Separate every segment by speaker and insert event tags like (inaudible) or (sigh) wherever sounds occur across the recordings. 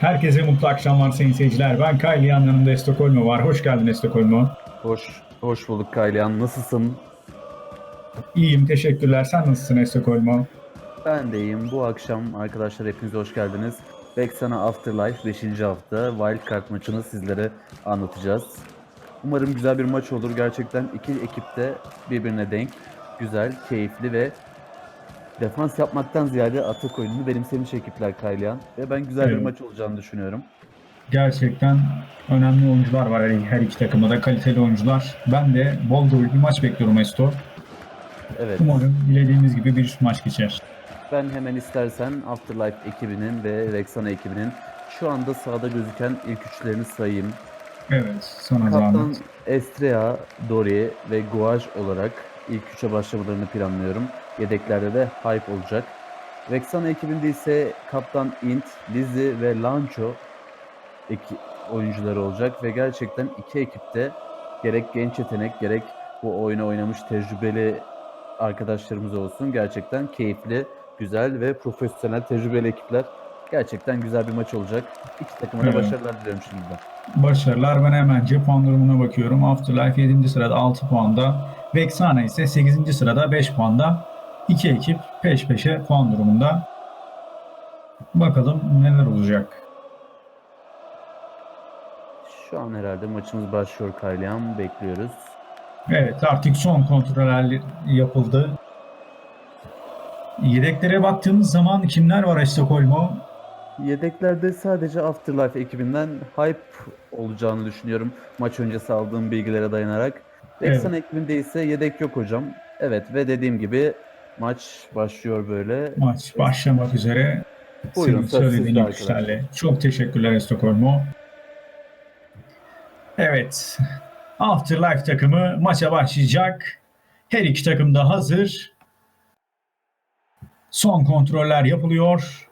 Speaker 1: Herkese mutlu akşamlar sayın seyirciler. Ben Kylie yanlarında Estokolmo var. Hoş geldin Estokolmo.
Speaker 2: Hoş, hoş bulduk Kaylihan. Nasılsın?
Speaker 1: İyiyim teşekkürler. Sen nasılsın Estokolmo?
Speaker 2: Ben de iyiyim. Bu akşam arkadaşlar hepiniz hoş geldiniz. Vexana Afterlife 5. hafta Wildcard maçını sizlere anlatacağız. Umarım güzel bir maç olur. Gerçekten iki ekip de birbirine denk. Güzel, keyifli ve defans yapmaktan ziyade atak oyununu benimsemiş ekipler Kaylihan. Ve ben güzel bir
Speaker 1: Evet.
Speaker 2: maç olacağını düşünüyorum.
Speaker 1: Gerçekten önemli oyuncular var her, her iki takımda da kaliteli oyuncular. Ben de bol gollü bir maç bekliyorum Esto.
Speaker 2: Evet.
Speaker 1: Umarım dilediğimiz gibi bir maç geçer.
Speaker 2: Ben hemen istersen Afterlife ekibinin ve Vexana ekibinin şu anda sahada gözüken ilk üçlerini sayayım.
Speaker 1: Evet sana
Speaker 2: Kaptan
Speaker 1: zahmet.
Speaker 2: Estrea, Dori ve Guaj olarak ilk üçe başlamalarını planlıyorum. Yedeklerde de Hype olacak. Vexana ekibinde ise Kaptan Int, Lizzy ve Lancho eki oyuncuları olacak ve gerçekten iki ekipte gerek genç yetenek gerek bu oyunu oynamış tecrübeli arkadaşlarımız olsun. Gerçekten keyifli, güzel ve profesyonel tecrübeli ekipler. Gerçekten güzel bir maç olacak. İki takıma da
Speaker 1: Evet.
Speaker 2: başarılar diliyorum şimdiden.
Speaker 1: Başarılar ben hemen puan durumuna bakıyorum. Afterlife 7. sırada 6 puanda. Vexana ise 8. sırada 5 puanda. İki ekip peş peşe puan durumunda. Bakalım neler olacak.
Speaker 2: Şu an herhalde maçımız başlıyor Kaylihan. Bekliyoruz.
Speaker 1: Evet artık son kontroller yapıldı. Yedeklere baktığımız zaman kimler var Estokolmo?
Speaker 2: Yedeklerde sadece Afterlife ekibinden hype olacağını düşünüyorum. Maç öncesi aldığım bilgilere dayanarak. Vexan ekibinde ise yedek yok hocam. Evet ve dediğim gibi maç başlıyor böyle.
Speaker 1: Maç başlamak üzere.
Speaker 2: Buyurun,
Speaker 1: Senin söylediğin işlerle. Çok teşekkürler Estokolmo. Evet. Afterlife takımı maça başlayacak. Her iki takım da hazır. Son kontroller yapılıyor.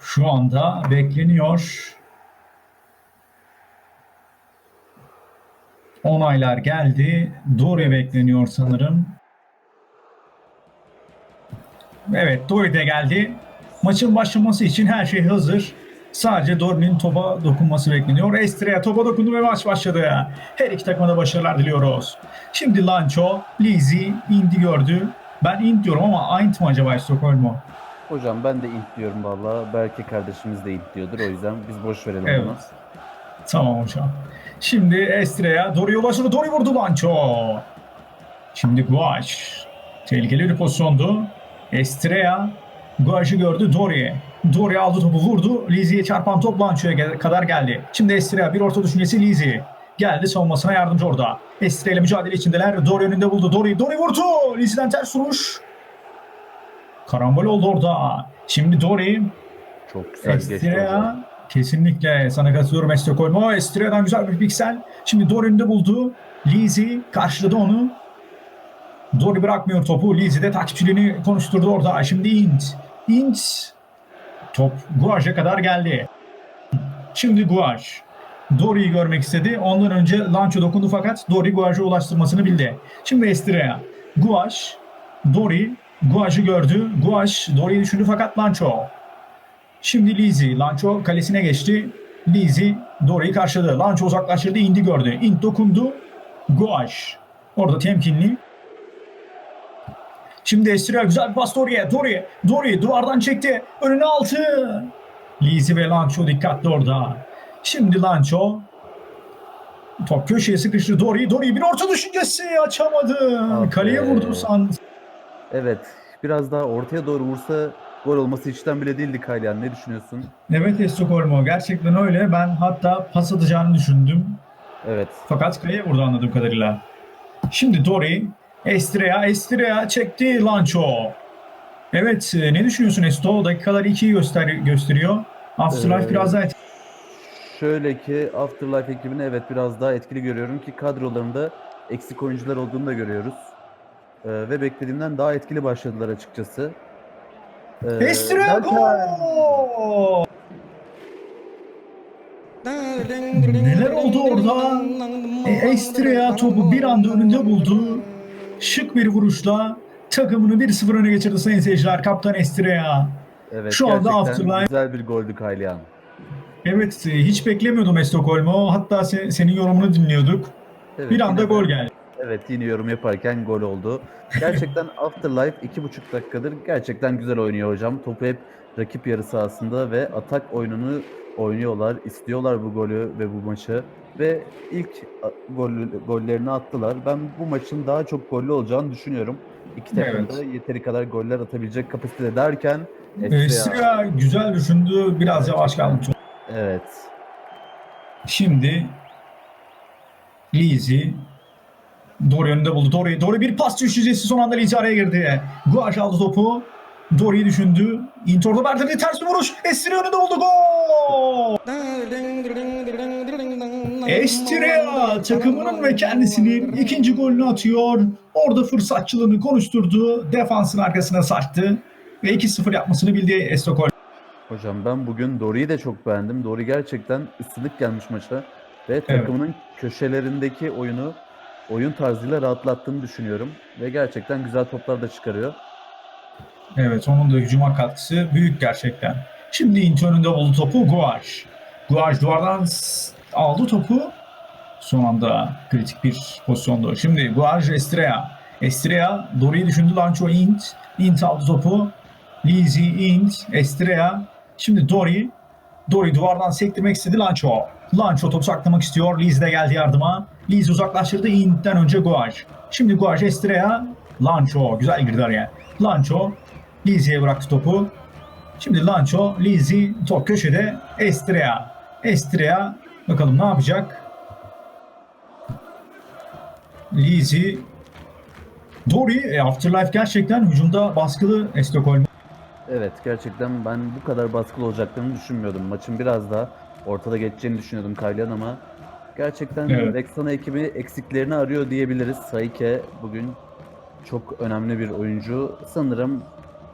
Speaker 1: Şu anda bekleniyor. Onaylar geldi. Dory bekleniyor sanırım. Evet Dory de geldi. Maçın başlaması için her şey hazır. Sadece Dory'nin topa dokunması bekleniyor. Estrea topa dokundu ve maç başladı. Her iki takıma da başarılar diliyoruz. Şimdi Lancho, Lizzy, Indi gördü. Ben Int diyorum ama Aint mi acaba Stockholm'u?
Speaker 2: Hocam ben de int diyorum valla. Belki kardeşimiz de int diyordur. O yüzden biz boş verelim
Speaker 1: Evet.
Speaker 2: bunu.
Speaker 1: Tamam hocam. Şimdi Estre'ye Dory'e ulaştı. Dory vurdu Lancho. Şimdi Guaş. Tehlikeli bir pozisyondu. Estrea Guaş'ı gördü Dory. Dory aldı topu vurdu. Lizzie'ye çarpan top Lancho'ya gel- kadar geldi. Şimdi Estrea bir orta düşüncesi Lizzie. Geldi savunmasına yardımcı orada. Estrea ile mücadele içindeler. Dory önünde buldu. Dory, Dory vurdu. Lizzie'den ters vuruş. Karambol oldu orada. Şimdi Dory
Speaker 2: Çok güzel geçti
Speaker 1: Estrea
Speaker 2: hocam.
Speaker 1: Kesinlikle sana katılıyorum Estokolmo. Estrea'dan güzel bir piksel. Şimdi Dory önünde buldu. Lizzy karşıladı onu. Dory bırakmıyor topu. Lizzy de takipçiliğini konuşturdu orada. Şimdi Int. Int. Top Guaj'a kadar geldi. Şimdi Guaj. Dory'yi görmek istedi. Ondan önce Lancho dokundu fakat Dory Guaj'a ulaştırmasını bildi. Şimdi Estrea. Guaj. Dory. Guaj'ı gördü. Guaj Dory'yi düşündü fakat Lancho. Şimdi Lizzy, Lancho kalesine geçti. Lizzy Dory'yi karşıladı. Lancho uzaklaştırdı, indi gördü. Int dokundu. Guaş. Orada temkinli. Şimdi Estria güzel bir pas Dory'e. Dory, Dory duvardan çekti. Önüne altı. Lizzy ve Lancho dikkatli orada. Şimdi Lancho top köşeye sıkıştı Dory. Dory bir orta düşüncesi açamadı.
Speaker 2: Ah
Speaker 1: Kaleye vurdu san.
Speaker 2: Evet. Biraz daha ortaya doğru vursa gol olması içten bile değildi Kaylihan. Ne düşünüyorsun?
Speaker 1: Evet Estokolmo gerçekten öyle. Ben hatta pas atacağını düşündüm.
Speaker 2: Evet.
Speaker 1: Fakat kaleye vurdu anladığım kadarıyla. Şimdi Dory, Estrea, Estrea çekti Lancho. Evet, e, ne düşünüyorsun Esto? Dakikalar 2'yi göster gösteriyor. Afterlife
Speaker 2: Ee,
Speaker 1: biraz daha
Speaker 2: Şöyle ki Afterlife ekibini evet biraz daha etkili görüyorum ki kadrolarında eksik oyuncular olduğunu da görüyoruz. Ee, ve beklediğimden daha etkili başladılar açıkçası. Ee,
Speaker 1: Estrea
Speaker 2: belki-
Speaker 1: gol! Neler oldu orada? E, Estrea topu bir anda önünde buldu. şık bir vuruşla takımını 1-0 öne geçirdi sayın seyirciler. Kaptan Estrella.
Speaker 2: Evet,
Speaker 1: Şu anda Afterlife-
Speaker 2: güzel bir goldü Kaylihan.
Speaker 1: Evet hiç beklemiyordum Estokolmo. Hatta se- senin yorumunu dinliyorduk.
Speaker 2: Evet,
Speaker 1: Bir anda gol geldi.
Speaker 2: Evet yine yorum yaparken gol oldu. Gerçekten (laughs) Afterlife 2,5 dakikadır gerçekten güzel oynuyor hocam. Topu hep rakip yarı sahasında ve atak oyununu oynuyorlar. istiyorlar bu golü ve bu maçı. Ve ilk gol, gollerini attılar. Ben bu maçın daha çok gollü olacağını düşünüyorum. İki takım da yeteri kadar goller atabilecek kapasitede derken
Speaker 1: Estrella
Speaker 2: Estrella-
Speaker 1: E, güzel düşündü. Biraz yavaş kaldı.
Speaker 2: Evet.
Speaker 1: Şimdi Lizzy Dori önünde buldu. Dori, Dori bir pas düşecesi son anda Lizzy araya girdi. Guaj aldı topu. Dori'yi düşündü. Intor'da verdi ters bir vuruş. Estrella önünde buldu. Gol! Estrella takımının ve kendisinin ikinci golünü atıyor. Orada fırsatçılığını konuşturdu. Defansın arkasına sarktı. Ve 2-0 yapmasını bildi Estokol.
Speaker 2: Hocam ben bugün Dori'yi de çok beğendim. Dori gerçekten ıslık gelmiş maça ve takımının köşelerindeki oyunu oyun tarzıyla rahatlattığını düşünüyorum ve gerçekten güzel toplar da çıkarıyor.
Speaker 1: Evet onun da hücuma katkısı büyük gerçekten. Şimdi Inti önünde buldu topu Guaj. Guaj duvardan aldı topu. Son anda kritik bir pozisyonda. Şimdi Guaj Estrella. Estrella Dori'yi düşündü. Lancho Int. Int aldı topu. Lizzy Int. Estrella. Şimdi Dori. Dori duvardan sektirmek istedi Lancho. Lancho topu saklamak istiyor. Liz de geldi yardıma. Liz uzaklaştırdı Int'ten önce Guaj. Şimdi Guaj Estrella. Lancho güzel girdi araya. Lancho Lizy'ye bıraktı topu. Şimdi Lancho, Lizzy top köşede Estrella. Estrella bakalım ne yapacak? Lizzy Dori, e, Afterlife gerçekten hücumda baskılı Estokolm.
Speaker 2: Evet gerçekten ben bu kadar baskılı olacaklarını düşünmüyordum. Maçın biraz daha ortada geçeceğini düşünüyordum Kaylan ama gerçekten
Speaker 1: Evet.
Speaker 2: Rexona ekibi eksiklerini arıyor diyebiliriz. Saike bugün çok önemli bir oyuncu. Sanırım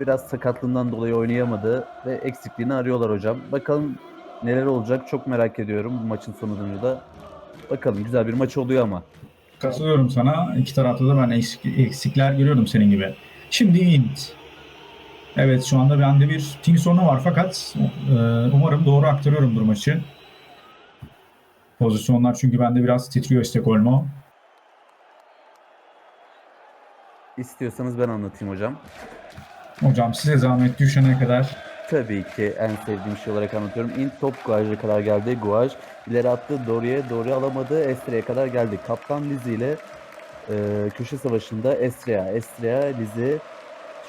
Speaker 2: biraz sakatlığından dolayı oynayamadı ve eksikliğini arıyorlar hocam. Bakalım neler olacak çok merak ediyorum bu maçın sonucunu da. Bakalım güzel bir maç oluyor ama.
Speaker 1: Katılıyorum sana. İki tarafta da ben eksik- eksikler görüyorum senin gibi. Şimdi Int. Evet şu anda bende bir ping sorunu var fakat e, umarım doğru aktarıyorumdur maçı. Pozisyonlar çünkü bende biraz titriyor Estokolmo.
Speaker 2: İstiyorsanız ben anlatayım hocam.
Speaker 1: Hocam size zahmet düşene kadar
Speaker 2: Tabii ki en sevdiğim şey olarak anlatıyorum. İnt top Guaj'a kadar geldi. Guaj ileri attı. Dori'ye. Dori alamadı. Estre'ye kadar geldi. Kaptan Lizzy ile e, köşe savaşında Estrea. Estrea, Lizzy.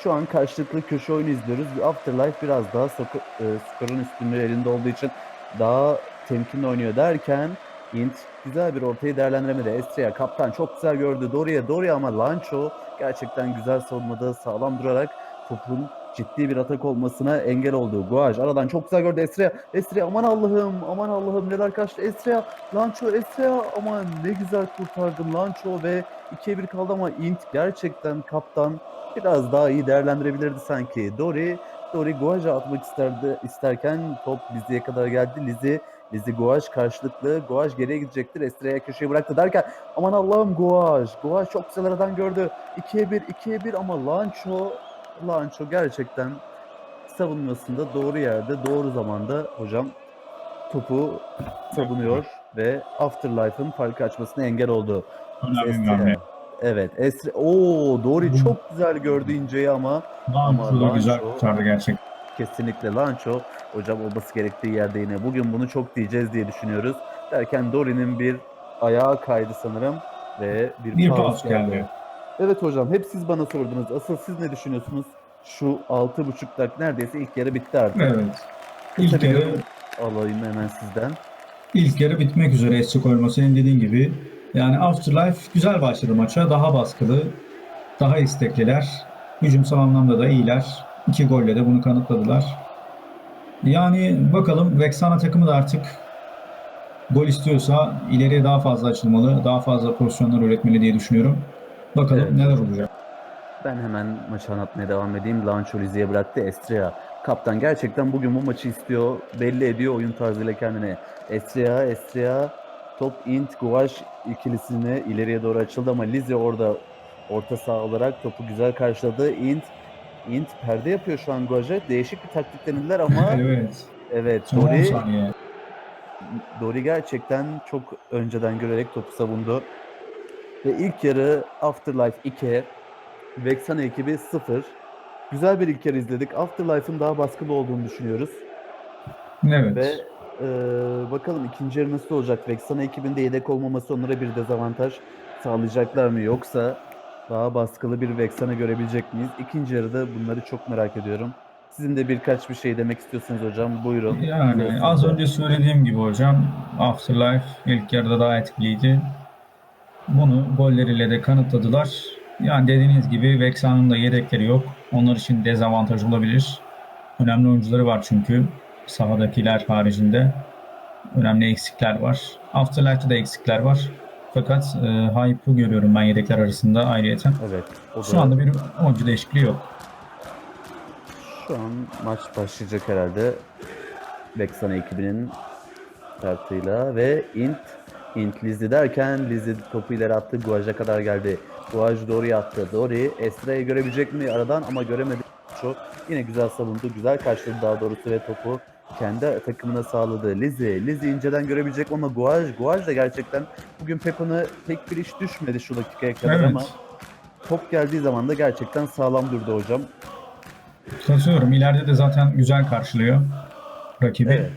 Speaker 2: Şu an karşılıklı köşe oyunu izliyoruz. Afterlife biraz daha e, skorun üstünlüğü elinde olduğu için daha temkinli oynuyor derken Int güzel bir ortayı değerlendiremedi. Estrea kaptan çok güzel gördü. Dori'ye Dori ama Lancho gerçekten güzel savunmada sağlam durarak topun ciddi bir atak olmasına engel oldu. Guaj aradan çok güzel gördü Estrea. Estrea aman Allah'ım aman Allah'ım neler kaçtı. Estrea Lancho Estrea aman ne güzel kurtardım Lancho ve 2'ye 1 kaldı ama Int gerçekten kaptan biraz daha iyi değerlendirebilirdi sanki. Dori Dori Guaj'a atmak isterdi isterken top Lizzie'ye kadar geldi. Lizzie Lizzie Guaj karşılıklı. Guaj geriye gidecektir. Estre'ye köşeye bıraktı derken aman Allah'ım Guaj. Guaj çok güzel aradan gördü. 2'ye 1 2'ye 1 ama Lancho Lancho gerçekten savunmasında doğru yerde, doğru zamanda hocam topu savunuyor ve Afterlife'ın farkı açmasına engel oldu. Estre. Evet, Estre. Oo, Dori çok güzel gördü inceyi ama
Speaker 1: Lancho da
Speaker 2: Lancho-
Speaker 1: güzel kurtardı gerçekten.
Speaker 2: Kesinlikle Lancho hocam olması gerektiği yerde yine. Bugün bunu çok diyeceğiz diye düşünüyoruz. Derken Dori'nin bir ayağı kaydı sanırım ve bir,
Speaker 1: Bir pas geldi.
Speaker 2: Evet hocam hep siz bana sordunuz. Asıl siz ne düşünüyorsunuz? Şu 6.5 dakika neredeyse ilk yarı bitti artık.
Speaker 1: Evet. İlk
Speaker 2: Tabii
Speaker 1: yarı,
Speaker 2: alayım hemen sizden.
Speaker 1: ilk yarı bitmek üzere Estokolmo senin dediğin gibi. Yani Afterlife güzel başladı maça. Daha baskılı, daha istekliler. Hücumsal anlamda da iyiler. İki golle de bunu kanıtladılar. Yani bakalım Vexana takımı da artık gol istiyorsa ileriye daha fazla açılmalı, daha fazla pozisyonlar üretmeli diye düşünüyorum. Bakalım
Speaker 2: Evet.
Speaker 1: neler olacak.
Speaker 2: Ben hemen maçı anlatmaya devam edeyim. Lancho Lizzie'ye bıraktı. Estrea. Kaptan gerçekten bugün bu maçı istiyor. Belli ediyor oyun tarzıyla kendine. Estrea, Estrea top int Guaj ikilisine ileriye doğru açıldı ama Lizzie orada orta saha olarak topu güzel karşıladı. Int Int perde yapıyor şu an Guaj'a. Değişik bir taktik denediler ama (laughs)
Speaker 1: Evet.
Speaker 2: evet
Speaker 1: Son 10
Speaker 2: Dori. Dori gerçekten çok önceden görerek topu savundu. Ve ilk yarı Afterlife 2, Vexana ekibi 0. Güzel bir ilk yarı izledik. Afterlife'ın daha baskılı olduğunu düşünüyoruz.
Speaker 1: Evet.
Speaker 2: Ve e, bakalım ikinci yarı nasıl olacak? Vexana ekibinde yedek olmaması onlara bir dezavantaj sağlayacaklar mı? Yoksa daha baskılı bir Vexana görebilecek miyiz? İkinci yarıda bunları çok merak ediyorum. Sizin de birkaç bir şey demek istiyorsunuz hocam. Buyurun.
Speaker 1: Yani
Speaker 2: Söz
Speaker 1: az önce söylediğim gibi hocam Afterlife ilk yarıda daha etkiliydi. Bunu golleriyle de kanıtladılar. Yani dediğiniz gibi Vexan'ın da yedekleri yok. Onlar için dezavantaj olabilir. Önemli oyuncuları var çünkü sahadakiler haricinde önemli eksikler var. Afterlife'da da eksikler var. Fakat e, hype'ı görüyorum ben yedekler arasında ayrıyeten.
Speaker 2: Evet. O da
Speaker 1: Şu anda bir oyuncu değişikliği yok.
Speaker 2: Şu an maç başlayacak herhalde. Vexana ekibinin kartıyla ve Int Int Lizzy derken Lizzy topu ileri attı. Guaj'a kadar geldi. Guaj Dori'ye attı. Dori Estra'yı görebilecek mi aradan ama göremedi. Çok yine güzel savundu. Güzel karşıladı daha doğrusu ve topu kendi takımına sağladı. Lizzy. Lizzy inceden görebilecek ama Guaj. Guaj da gerçekten bugün Pepin'e pek bir iş düşmedi şu dakikaya kadar
Speaker 1: Evet.
Speaker 2: ama top geldiği zaman da gerçekten sağlam durdu hocam.
Speaker 1: Katılıyorum. İleride de zaten güzel karşılıyor rakibi.
Speaker 2: Evet.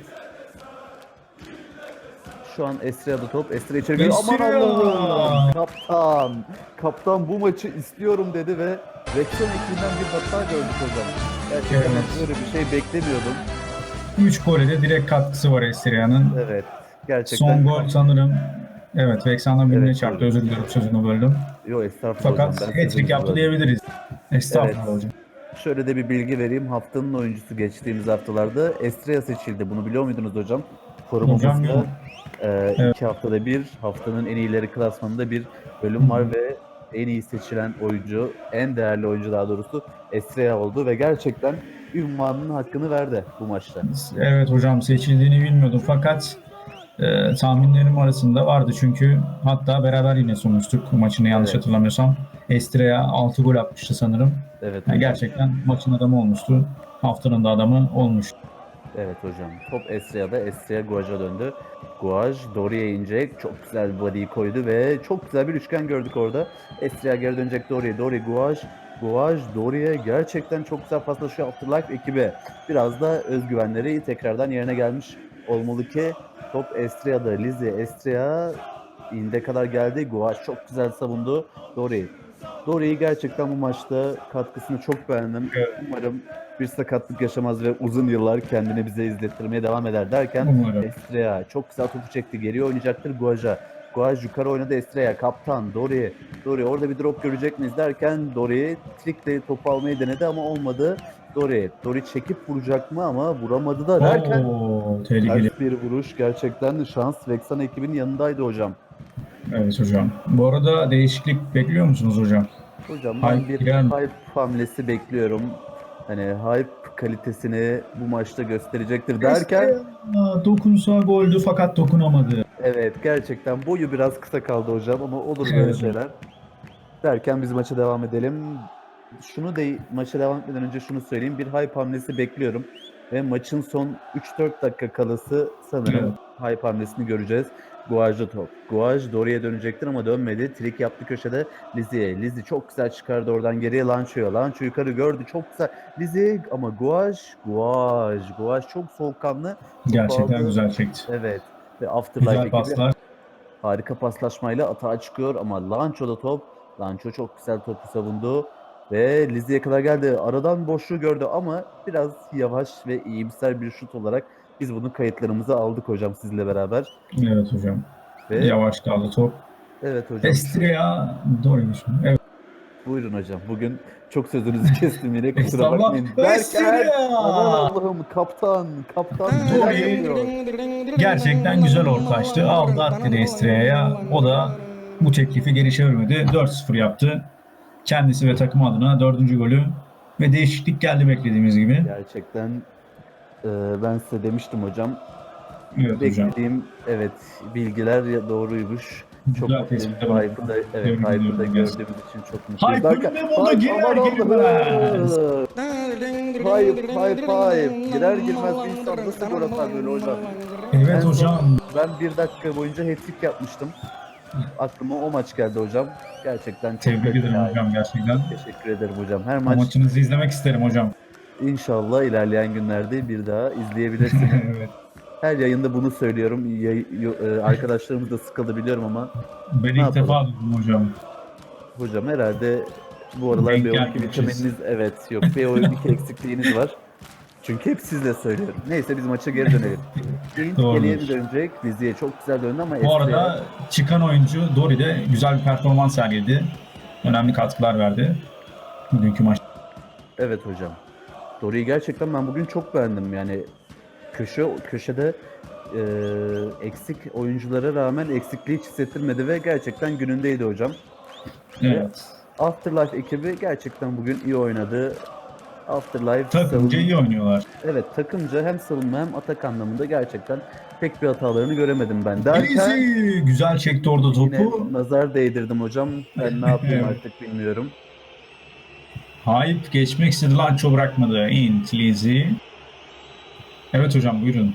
Speaker 2: Şu an Estria'da top. Estria içeri giriyor. Aman! Allah'ım. Kaptan. Kaptan bu maçı istiyorum dedi ve Vexen ekibinden bir hata gördük hocam. Gerçekten
Speaker 1: Evet.
Speaker 2: böyle bir şey beklemiyordum.
Speaker 1: 3 gole de direkt katkısı var Estria'nın.
Speaker 2: Evet. Gerçekten.
Speaker 1: Son gol sanırım evet Vexan'dan birine
Speaker 2: Evet,
Speaker 1: çarptı. Özür dilerim sözünü böldüm.
Speaker 2: Yok estağfurullah
Speaker 1: Fakat hat-trick yaptı
Speaker 2: böldüm.
Speaker 1: diyebiliriz. Estağfurullah
Speaker 2: Evet.
Speaker 1: hocam.
Speaker 2: Şöyle de bir bilgi vereyim. Haftanın oyuncusu geçtiğimiz haftalarda Estria seçildi. Bunu biliyor muydunuz hocam?
Speaker 1: Yok.
Speaker 2: e,
Speaker 1: Evet.
Speaker 2: iki haftada bir haftanın en iyileri klasmanında bir bölüm var ve en iyi seçilen oyuncu, en değerli oyuncu daha doğrusu Estria oldu ve gerçekten ünvanının hakkını verdi bu maçta.
Speaker 1: Evet hocam seçildiğini bilmiyordum fakat e, tahminlerim arasında vardı çünkü hatta beraber yine sonuçtuk maçını yanlış
Speaker 2: Evet.
Speaker 1: hatırlamıyorsam. Estria 6 gol atmıştı sanırım.
Speaker 2: Evet.
Speaker 1: Yani gerçekten maçın adamı olmuştu. Haftanın da adamı olmuştu.
Speaker 2: Evet hocam. Top Estria'da. Estria Guaj'a döndü. Guaj Dori'ye inecek. Çok güzel body'yi koydu ve çok güzel bir üçgen gördük orada. Estria geri dönecek Dori. Dori Guaj. Guaj Dori'ye gerçekten çok güzel paslaşıyor Afterlife ekibi. Biraz da özgüvenleri tekrardan yerine gelmiş olmalı ki top Estria'da. Lizzie Estria inde kadar geldi. Guaj çok güzel savundu. Dori. Dori'yi gerçekten bu maçta katkısını çok beğendim.
Speaker 1: Evet.
Speaker 2: Umarım bir sakatlık yaşamaz ve uzun yıllar kendini bize izlettirmeye devam eder derken
Speaker 1: Umarım.
Speaker 2: Estrella çok güzel topu çekti. Geriye oynayacaktır Guaj'a. Guaj yukarı oynadı Estrella. Kaptan Dori. Dori orada bir drop görecek miyiz derken Dori trikle topu almayı denedi ama olmadı. Dori. Dori çekip vuracak mı ama vuramadı da derken
Speaker 1: Oo, tehlikeli.
Speaker 2: bir vuruş. Gerçekten şans Vexan ekibinin yanındaydı hocam.
Speaker 1: Evet hocam. Bu arada değişiklik bekliyor musunuz hocam?
Speaker 2: Hocam ben
Speaker 1: Hype
Speaker 2: bir hype hamlesi bekliyorum. Hani hype kalitesini bu maçta gösterecektir derken
Speaker 1: dokunsa goldü fakat dokunamadı.
Speaker 2: Evet gerçekten boyu biraz kısa kaldı hocam ama olur böyle
Speaker 1: Evet.
Speaker 2: şeyler. Derken biz maça devam edelim. Şunu da maça devam etmeden önce şunu söyleyeyim. Bir hype hamlesi bekliyorum. Ve maçın son 3-4 dakika kalası sanırım hype hamlesini göreceğiz. Guaj'da top. Guaj Dori'ye dönecektir ama dönmedi. Trik yaptı köşede Lizzie'ye. Lizzie çok güzel çıkardı oradan geriye Lancho'ya. Lancho yukarı gördü çok güzel. Lizzie ama Guaj, Guaj, Guaj çok soğukkanlı.
Speaker 1: Gerçekten
Speaker 2: aldı.
Speaker 1: güzel çekti.
Speaker 2: Evet. Ve Afterlife
Speaker 1: Güzel paslar.
Speaker 2: Harika paslaşmayla atağa çıkıyor ama Lancho'da top. Lancho çok güzel topu savundu. Ve Lizzie'ye kadar geldi. Aradan boşluğu gördü ama biraz yavaş ve iyimser bir şut olarak biz bunu kayıtlarımıza aldık hocam sizinle beraber.
Speaker 1: Evet hocam.
Speaker 2: Ve
Speaker 1: Yavaş kaldı top.
Speaker 2: evet hocam.
Speaker 1: Estria doğruymuş. Evet.
Speaker 2: Buyurun hocam. Bugün çok sözünüzü kestim yine kusura bakmayın. Aman Allah'ım kaptan kaptan yapıyor?
Speaker 1: Gerçekten güzel ortaçtı. Aldı attı Estria'ya. O da bu teklifi geri çevirmedi. 4-0 yaptı. Kendisi ve takım adına dördüncü golü ve değişiklik geldi beklediğimiz gibi.
Speaker 2: Gerçekten e, ben size demiştim hocam.
Speaker 1: Evet hocam.
Speaker 2: Beklediğim evet bilgiler ya- doğruymuş. Çok mutluyum. Hype'ı da, evet, Hype'ı da gördüğümüz için çok mutluyuz.
Speaker 1: Hype
Speaker 2: Arka-
Speaker 1: önünde buldu,
Speaker 2: Hype,
Speaker 1: girer girmez.
Speaker 2: Hype, hype, hype. Girer girmez bir insan nasıl gol atar böyle hocam?
Speaker 1: Evet
Speaker 2: En son
Speaker 1: hocam.
Speaker 2: Ben bir dakika boyunca hat-trick yapmıştım. Aklıma o maç geldi hocam. Gerçekten çok
Speaker 1: Tebrik ederim hocam gerçekten.
Speaker 2: Teşekkür ederim hocam. Her
Speaker 1: O
Speaker 2: maç
Speaker 1: maçınızı izlemek isterim hocam.
Speaker 2: İnşallah ilerleyen günlerde bir daha izleyebilirsiniz. (laughs)
Speaker 1: evet.
Speaker 2: Her yayında bunu söylüyorum. Yay- e, arkadaşlarımız da sıkıldı biliyorum ama
Speaker 1: Ben ilk
Speaker 2: yapalım?
Speaker 1: defa duydum hocam.
Speaker 2: hocam herhalde bu aralar
Speaker 1: Denk
Speaker 2: B12
Speaker 1: gelmemişiz.
Speaker 2: vitamininiz evet yok B12 (laughs) eksikliğiniz var. Çünkü hep sizle söylüyorum. Neyse biz maça geri dönelim. (laughs) Int
Speaker 1: Doğrudur.
Speaker 2: geriye dönecek? Lizi'ye çok güzel döndü ama
Speaker 1: Bu
Speaker 2: Esre'ye-
Speaker 1: arada çıkan oyuncu Dori de güzel bir performans sergiledi. Önemli katkılar verdi. Bugünkü maç.
Speaker 2: Evet hocam. Dory'i gerçekten ben bugün çok beğendim. Yani köşe köşede e, eksik oyunculara rağmen eksikliği hiç hissettirmedi ve gerçekten günündeydi hocam.
Speaker 1: Evet.
Speaker 2: Afterlife ekibi gerçekten bugün iyi oynadı. Afterlife
Speaker 1: Takımca iyi oynuyorlar.
Speaker 2: Evet takımca hem savunma hem atak anlamında gerçekten pek bir hatalarını göremedim ben. Derken.
Speaker 1: Güzel çekti orada topu.
Speaker 2: nazar değdirdim hocam. Ben ne yapayım artık bilmiyorum.
Speaker 1: Hype geçmek istedi. Lanço bırakmadı. Lizzy. Evet hocam buyurun.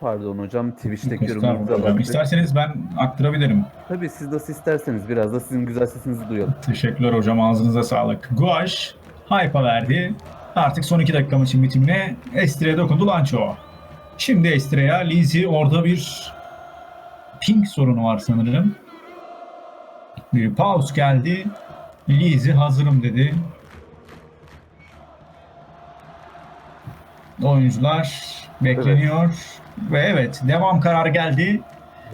Speaker 2: Pardon hocam Twitch'teki
Speaker 1: hocam.
Speaker 2: baktık.
Speaker 1: İsterseniz ben aktarabilirim.
Speaker 2: Tabii siz nasıl isterseniz biraz da sizin güzel sesinizi duyalım.
Speaker 1: Teşekkürler hocam. Ağzınıza sağlık. Guaş Hype'a verdi. Artık son 2 dakika maçın bitimine Estre'ye dokundu Lanço. Şimdi Estre'ya Lizzy orada bir ping sorunu var sanırım. Bir pause geldi. Lizzy hazırım dedi. Oyuncular bekleniyor. Ve evet devam kararı geldi.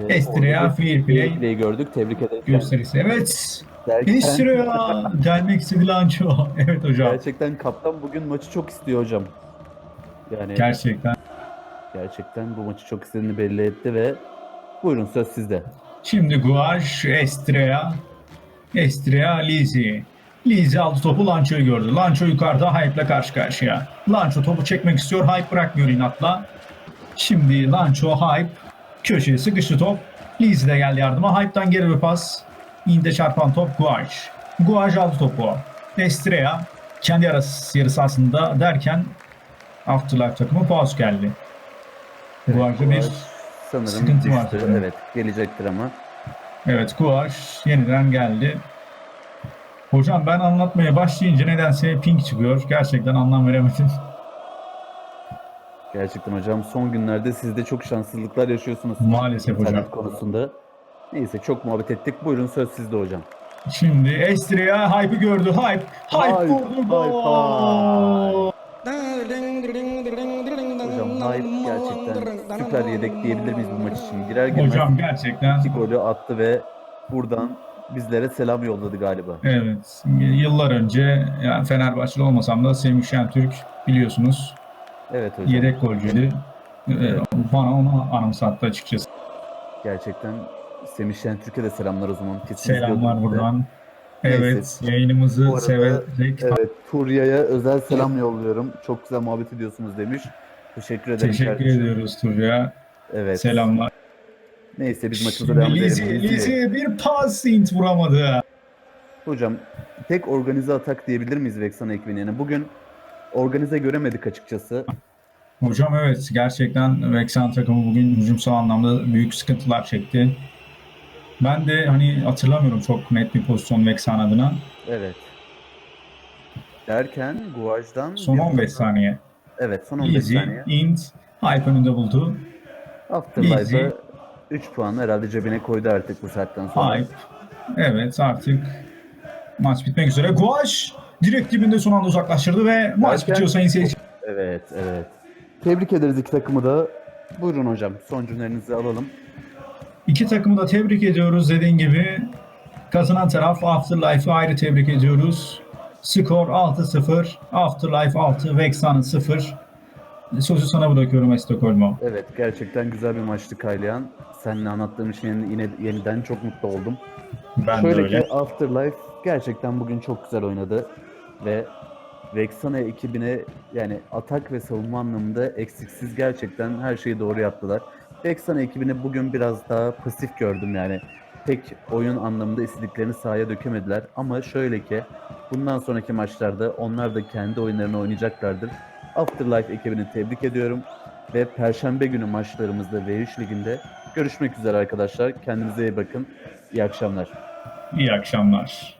Speaker 2: Orada
Speaker 1: fair play
Speaker 2: play'i gördük. Tebrik ederim.
Speaker 1: gösterisi. Evet.
Speaker 2: Derken, (laughs)
Speaker 1: gelmek istedi Lanço. (laughs) Evet hocam.
Speaker 2: gerçekten kaptan bugün maçı çok istiyor hocam. Yani
Speaker 1: Gerçekten.
Speaker 2: gerçekten bu maçı çok istediğini belli etti ve buyurun söz sizde.
Speaker 1: Şimdi Guaj, Estrea, Estrea, Lizzy. Lizzy aldı topu Lanço'yu gördü. Lanço yukarıda Hype'la karşı karşıya. Lanço topu çekmek istiyor. Hype bırakmıyor inatla. Şimdi Lanço, Hype köşeye sıkıştı top. Lizzy de geldi yardıma. Hype'dan geri bir pas. İnde çarpan top Guaj. Guaj aldı topu. Estrea kendi yarı sahasında derken Afterlife takımı pause geldi. Guaj'da bir
Speaker 2: sanırım
Speaker 1: sıkıntı var
Speaker 2: düştü.
Speaker 1: sanırım.
Speaker 2: Evet gelecektir ama.
Speaker 1: Evet Kuvaş yeniden geldi. Hocam ben anlatmaya başlayınca nedense ping çıkıyor. Gerçekten anlam veremedim.
Speaker 2: Gerçekten hocam son günlerde siz de çok şanssızlıklar yaşıyorsunuz.
Speaker 1: Maalesef
Speaker 2: internet
Speaker 1: hocam.
Speaker 2: konusunda. Neyse çok muhabbet ettik. Buyurun söz sizde hocam.
Speaker 1: Şimdi Estria hype'ı gördü. Hype. Hype,
Speaker 2: Hype,
Speaker 1: vurdu.
Speaker 2: hype,
Speaker 1: Gol.
Speaker 2: Hype gerçekten süper yedek diyebilir miyiz bu maç için? Girer girmez
Speaker 1: Hocam gerçekten
Speaker 2: iki golü attı ve buradan bizlere selam yolladı galiba.
Speaker 1: evet yıllar önce yani Fenerbahçeli olmasam da Semih Şentürk biliyorsunuz
Speaker 2: Evet hocam.
Speaker 1: yedek golcüydü. Ee, Bana onu anımsattı açıkçası.
Speaker 2: Gerçekten Semih Şentürk'e de selamlar o zaman. Kesin
Speaker 1: Selamlar
Speaker 2: izliyordunuz da.
Speaker 1: buradan.
Speaker 2: Neyse.
Speaker 1: Evet yayınımızı
Speaker 2: arada-
Speaker 1: severek
Speaker 2: Evet, Turya'ya özel selam yolluyorum. Çok güzel muhabbet ediyorsunuz demiş. Teşekkür ederim
Speaker 1: Teşekkür
Speaker 2: kardeşim.
Speaker 1: ediyoruz Turya.
Speaker 2: Evet.
Speaker 1: Selamlar.
Speaker 2: Neyse biz maçımıza devam edelim.
Speaker 1: Lizzy, bir pas int vuramadı.
Speaker 2: Hocam tek organize atak diyebilir miyiz Vexana ekibine? Yani bugün organize göremedik açıkçası.
Speaker 1: Hocam evet gerçekten Vexan takımı bugün hücumsal anlamda büyük sıkıntılar çekti. Ben de hani hatırlamıyorum çok net bir pozisyon Vexan adına.
Speaker 2: Evet. Derken Guaj'dan
Speaker 1: Son
Speaker 2: bir
Speaker 1: 15
Speaker 2: tane-
Speaker 1: saniye.
Speaker 2: Evet son 15
Speaker 1: Lizzy,
Speaker 2: saniye.
Speaker 1: int, Hype önünde buldu.
Speaker 2: Afterlife'a
Speaker 1: Lizzy.
Speaker 2: 3 puan herhalde cebine koydu artık bu saatten sonra.
Speaker 1: Hype. Evet artık maç bitmek üzere. Guaş direkt dibinde son anda uzaklaştırdı ve maç bitiyor sayın seyirciler.
Speaker 2: Evet, evet. Tebrik ederiz iki takımı da. Buyurun hocam son cümlelerinizi alalım.
Speaker 1: İki takımı da tebrik ediyoruz dediğin gibi. Kazanan taraf Afterlife'ı ayrı tebrik ediyoruz. Skor 6-0. Afterlife 6, Vexan'ın 0. Sözü sana bırakıyorum Estokolmo.
Speaker 2: Evet gerçekten güzel bir maçtı Kaylihan. Seninle anlattığım için yine yeniden çok mutlu oldum.
Speaker 1: Ben de
Speaker 2: Şöyle
Speaker 1: öyle.
Speaker 2: ki Afterlife gerçekten bugün çok güzel oynadı ve Vexana ekibine yani atak ve savunma anlamında eksiksiz gerçekten her şeyi doğru yaptılar. Vexana ekibini bugün biraz daha pasif gördüm yani. Pek oyun anlamında istediklerini sahaya dökemediler ama şöyle ki bundan sonraki maçlarda onlar da kendi oyunlarını oynayacaklardır. Afterlife ekibini tebrik ediyorum ve Perşembe günü maçlarımızda V3 Ligi'nde görüşmek üzere arkadaşlar. Kendinize iyi bakın. İyi akşamlar.
Speaker 1: İyi akşamlar.